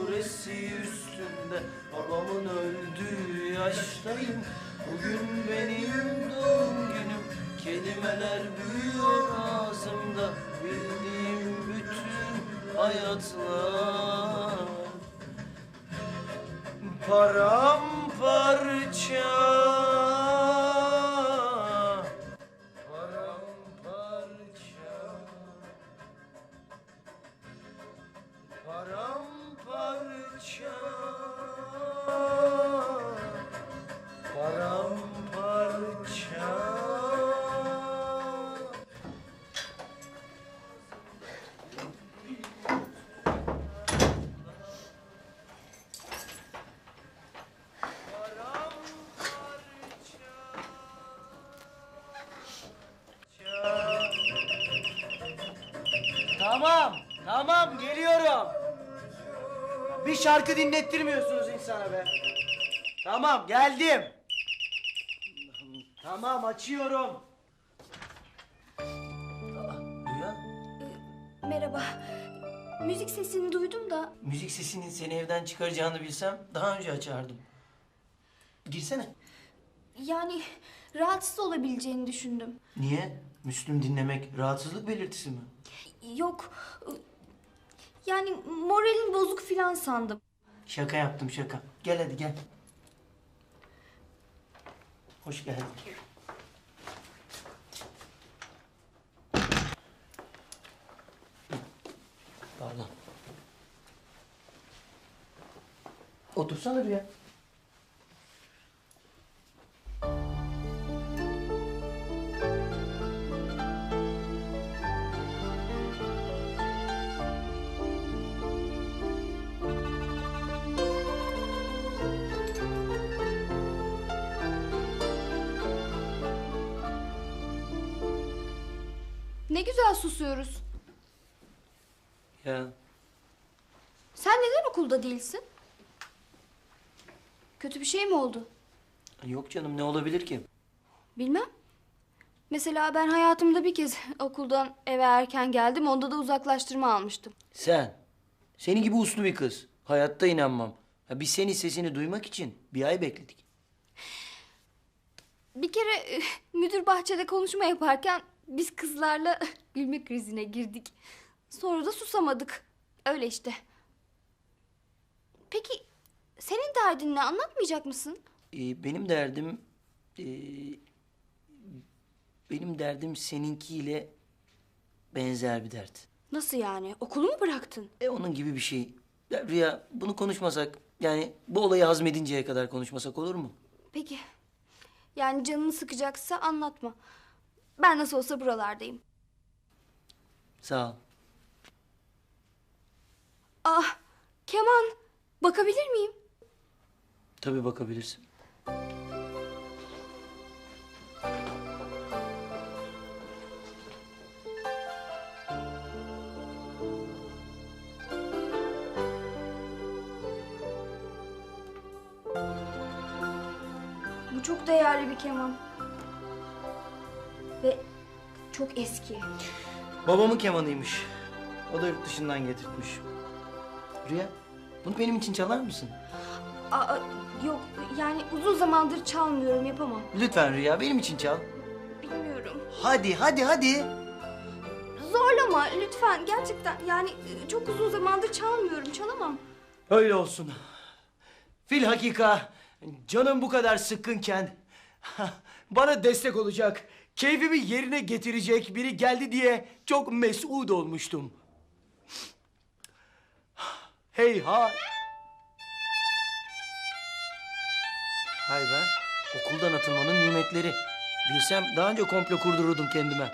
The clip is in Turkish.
suresi üstünde. Babamın öldüğü yaştayım. Bugün benim doğum günüm. Kelimeler büyüyor ağzımda. Bildiğim bütün hayatlar. Para Tamam, tamam geliyorum. Bir şarkı dinlettirmiyorsunuz insana be. Tamam geldim. Tamam açıyorum. Aa, Rüya, Merhaba. Müzik sesini duydum da müzik sesinin seni evden çıkaracağını bilsem daha önce açardım. Girsene. yani rahatsız olabileceğini düşündüm. Niye? Müslüm dinlemek rahatsızlık belirtisi mi? Yok. Yani moralin bozuk filan sandım. Şaka yaptım şaka. Gel hadi gel. Hoş geldin. Pardon. Otursana bir ya. Ne güzel susuyoruz. Ya Sen neden okulda değilsin? Kötü bir şey mi oldu? yok canım ne olabilir ki? Bilmem. Mesela ben hayatımda bir kez okuldan eve erken geldim. Onda da uzaklaştırma almıştım. Sen. Seni gibi uslu bir kız. Hayatta inanmam. Ya biz senin sesini duymak için bir ay bekledik. Bir kere eh, müdür bahçede konuşma yaparken biz kızlarla gülme krizine girdik. Sonra da susamadık. Öyle işte. Peki senin derdin ne anlatmayacak mısın? Ee, benim derdim... ee, benim derdim seninkiyle benzer bir dert. Nasıl yani? Okulu mu bıraktın? E onun gibi bir şey. Ya Rüya bunu konuşmasak yani bu olayı hazmedinceye kadar konuşmasak olur mu? Peki. Yani canını sıkacaksa anlatma. Ben nasıl olsa buralardayım. Sağ ol. Ah, keman. Bakabilir miyim? Tabii bakabilirsin. Çok değerli bir keman. Ve çok eski. Babamın kemanıymış. O da yurt dışından getirtmiş. Rüya bunu benim için çalar mısın? Aa, yok yani uzun zamandır çalmıyorum yapamam. Lütfen Rüya benim için çal. Bilmiyorum. Hadi hadi hadi. Zorlama lütfen gerçekten yani e, çok uzun zamandır çalmıyorum çalamam. Öyle olsun. Fil hakika canım bu kadar sıkkınken bana destek olacak, keyfimi yerine getirecek biri geldi diye çok mesut olmuştum. Hey ha. Hay be, okuldan atılmanın nimetleri. Bilsem daha önce komplo kurdururdum kendime.